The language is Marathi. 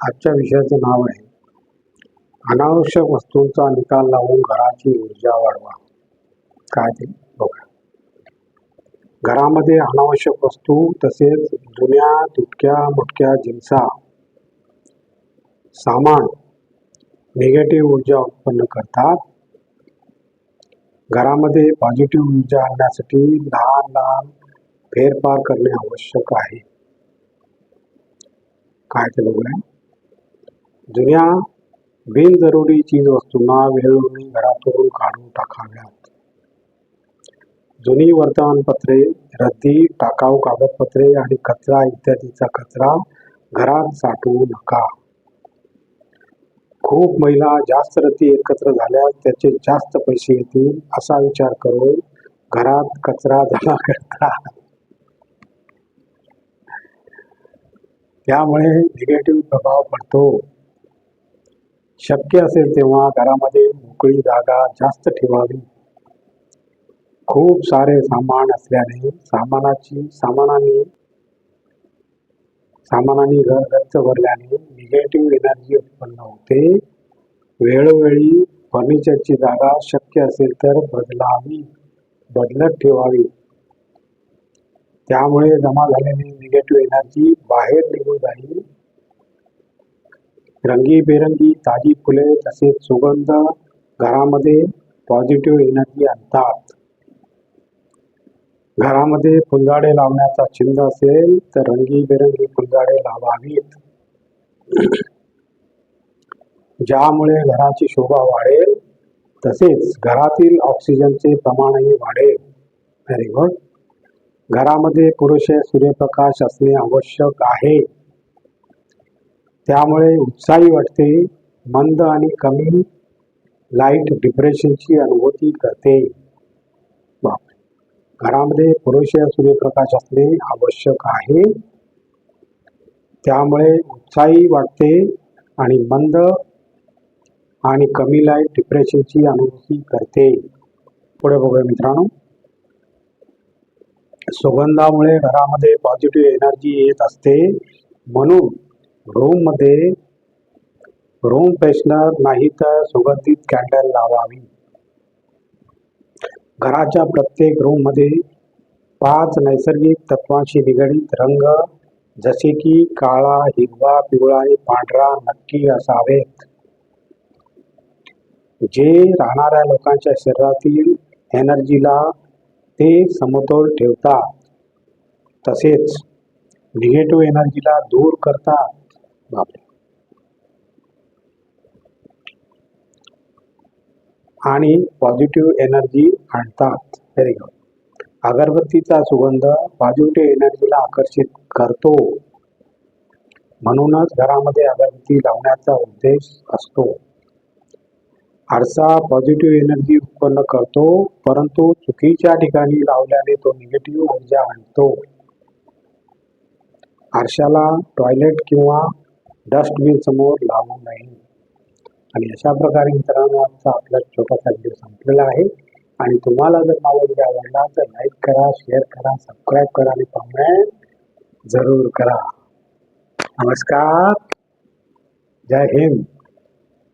आजच्या विषयाचं नाव आहे अनावश्यक वस्तूंचा निकाल लावून घराची ऊर्जा वाढवा. काय ते? बघा. घरामध्ये अनावश्यक वस्तू तसेच जुन्या तुटक्या मुटक्या जिन्सा सामान निगेटिव्ह ऊर्जा उत्पन्न करतात. घरामध्ये पॉझिटिव्ह ऊर्जा आणण्यासाठी लहान लहान फेरफार करणे आवश्यक आहे. काय ते बघूया. जुन्या बिनजरुरी चीज वस्तूंना वेळोवेळी घरातून काढून टाकाव्यात. जुनी वर्तमानपत्रे रद्दी टाकाऊ कागदपत्रे आणि कचरा इत्यादीचा कचरा घरात साठवू नका. खूप महिला जास्त रती एकत्र झाल्यास त्याचे जास्त पैसे येतील असा विचार करून घरात कचरा जमा करतात त्यामुळे निगेटिव्ह प्रभाव पडतो. शक्य असेल तेव्हा घरामध्ये मोकळी जागा जास्त ठेवावी. खूप सारे सामान असल्याने सामानाची सामानाने सामानाने घर गच्च भरल्याने निगेटिव्ह एनर्जी उत्पन्न होते. वेळोवेळी फर्निचरची जागा शक्य असेल तर बदलावी बदलत ठेवावी. त्यामुळे जमा झालेली निगेटिव्ह एनर्जी बाहेर निघून जाईल. रंगीबेरंगी ताजी फुले तसेच सुगंध घरामध्ये पॉझिटिव्ह एनर्जी आणतात. घरामध्ये फुलझाडे लावण्याचा छंद असेल तर रंगीबेरंगी फुलझाडे लावावीत. ज्यामुळे घराची शोभा वाढेल तसेच घरातील ऑक्सिजनचे प्रमाणही वाढेल. व्हेरी गुड घरामध्ये पुरेसे सूर्यप्रकाश असणे आवश्यक आहे. त्यामुळे उत्साही वाटते मंद आणि कमी लाइट डिप्रेशनची अनुभूती करते. घरामध्ये पुरेसे सूर्यप्रकाश असणे आवश्यक आहे. त्यामुळे उत्साही वाटते आणि मंद आणि कमी लाइट डिप्रेशनची अनुभूती करते. पुढे बघूया मित्रांनो. सुगंधामुळे घरामध्ये पॉझिटिव्ह एनर्जी येत असते. म्हणून रूममध्ये रूम फ्रेशनर नाही तर सुगंधित कॅन्डल लावावी. घराच्या प्रत्येक रूममध्ये पाच नैसर्गिक तत्वांशी निगडीत रंग जसे की काळा हिरवा पिवळा आणि पांढरा नक्की असावेत. जे राहणाऱ्या लोकांच्या शरीरातील एनर्जीला ते समतोल ठेवतात तसेच निगेटिव्ह एनर्जीला दूर करतात. बापरे. आणि पॉझिटिव्ह एनर्जी आणतात. व्हेरी गुड अगरबत्तीचा सुगंध पॉझिटिव्ह एनर्जीला आकर्षित करतो. म्हणूनच घरामध्ये अगरबत्ती लावण्याचा उद्देश असतो. आरसा पॉझिटिव्ह एनर्जी उत्पन्न करतो परंतु चुकीच्या ठिकाणी लावल्याने तो निगेटिव्ह ऊर्जा आणतो. आरशाला टॉयलेट किंवा डस्टबिन समोर लावू नये. आणि अशा प्रकारे मित्रांनो आजचा आपला छोटासा व्हिडिओ संपलेला आहे. आणि तुम्हाला जर माझा व्हिडिओ आवडला तर लाईक करा शेअर करा सबस्क्राईब करा आणि कमेंट जरूर करा. नमस्कार. जय हिंद.